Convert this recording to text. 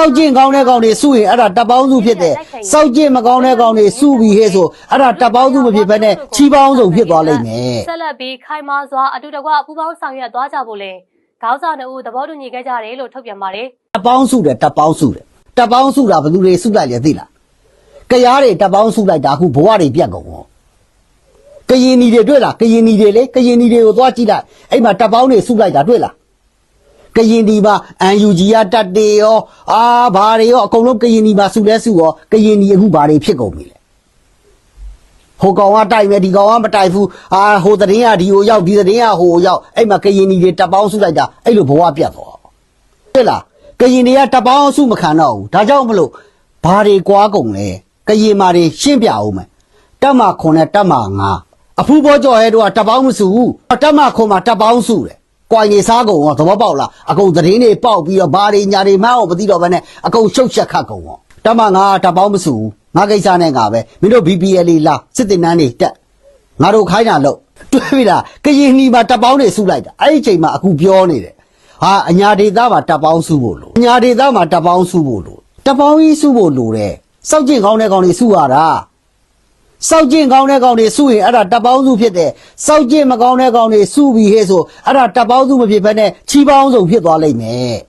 စောက်ကျင့်ကောင်းတဲ့ကောင်တွေစုရင်အဲ့ဒါတပ်ပေါင်းစုဖြစ်တယ်စောက်ကျင့်မကောင်းတဲ့ကောင်တွေစုပြီးဟဲ့ဆိုအဲ့ဒါတပ်ပေါင်းစုမဖြစ်ဘဲနဲ့ချီးပေါင်းစုဖြစ်သွားလိမ့်မယ်ဆက်လက်ပြီးခိုင်မာစွာအတူတကွပူးပေါင်းဆောင်ရွက်သွားကြဖို့လဲခေါင်းဆောင်တို့သဘောတူညီခဲ့ကြတယ်လို့ထုတ်ပြန်ပါတယ်တပ်ပေါင်းစုတယ်တပ်ပေါင်းစုတယ်တပ်ပေါင်းစုတာဘယ်သူတွေစုလိုက်လဲသိလားကရားတွေတပ်ပေါင်းစုလိုက်တာအခုဘဝတွေပြတ်ကုန်ရောကရင်နီတွေတွေ့လားကရင်နီတွေလေကရင်နီတွေကိုသွားကြည့်လိုက်အဲ့မှာတပ်ပေါင်းတွေစုလိုက်တာတွေ့လား ကရင်ဒီမှာအန်ယူဂျီကတက်တေရောအာဘာတွေရောအကုန်လုံးကရင်ဒီမှာစုလဲစုရောကရင်ဒီအခုဘာတွေဖြစ်ကုန်ပြီလဲဟိုကောင်ကတိုက်မယ်ဒီကောင်ကမတိုက်ဘူးအာဟိုသတင်းကဒီကိုရောက်ဒီသတင်းကဟိုကိုရောက်အဲ့မှာကရင်ဒီတွေတပ်ပေါင်းစုလိုက်တာအဲ့လိုဘဝပြတ်သွားဟုတ်လားကရင်တွေကတပ်ပေါင်းစုမခံတော့ဘူးဒါကြောင့်မလို့ဘာတွေကွာကုန်လဲကရင်မာတွေရှင်းပြအောင်မယ်တပ်မခွန်နဲ့တပ်မငါအဖူးဘောကြော်ရဲတို့ကတပ်ပေါင်းမစုဘူးတပ်မခွန်မှာတပ်ပေါင်းစုတယ် ကွာရင်စားကုန်ရောသဘောပေါက်လားအကုန်သတင်းတွေပေါက်ပြီးတော့ဘာတွေညာတွေမှန်းအောင်မသိတော့ဘဲနဲ့အကုန်ရှုပ်ချက်ခတ်ကုန်ရောတပ်မငါတပ်ပေါင်းမစုဘူးငါကိစ္စနဲ့ငါပဲမင်းတို့ BPL လေးလာစစ်တင်နန်းတွေတက်ငါတို့ခိုင်းတာလို့တွေ့ပြီလားကရင်နီမှာတပ်ပေါင်းတွေစုလိုက်တာအဲ့ဒီအချိန်မှာအခုပြောနေတယ်ဟာအညာဒေသမှာတပ်ပေါင်းစုဖို့လို့အညာဒေသမှာတပ်ပေါင်းစုဖို့လို့တပ်ပေါင်းကြီးစုဖို့လို့တဲ့စောက်ကျင့်ကောင်းတဲ့ကောင်တွေစုရတာ စောက်ကျင့်ကောင်းတဲ့ကောင်တွေစုရင်အဲ့ဒါတပ်ပေါင်းစုဖြစ်တယ်စောက်ကျင့်မကောင်းတဲ့ကောင်တွေစုပြီးဟဲ့ဆိုအဲ့ဒါတပ်ပေါင်းစုမဖြစ်ဘဲနဲ့ချီးပေါင်းစုဖြစ်သွားလိမ့်မယ်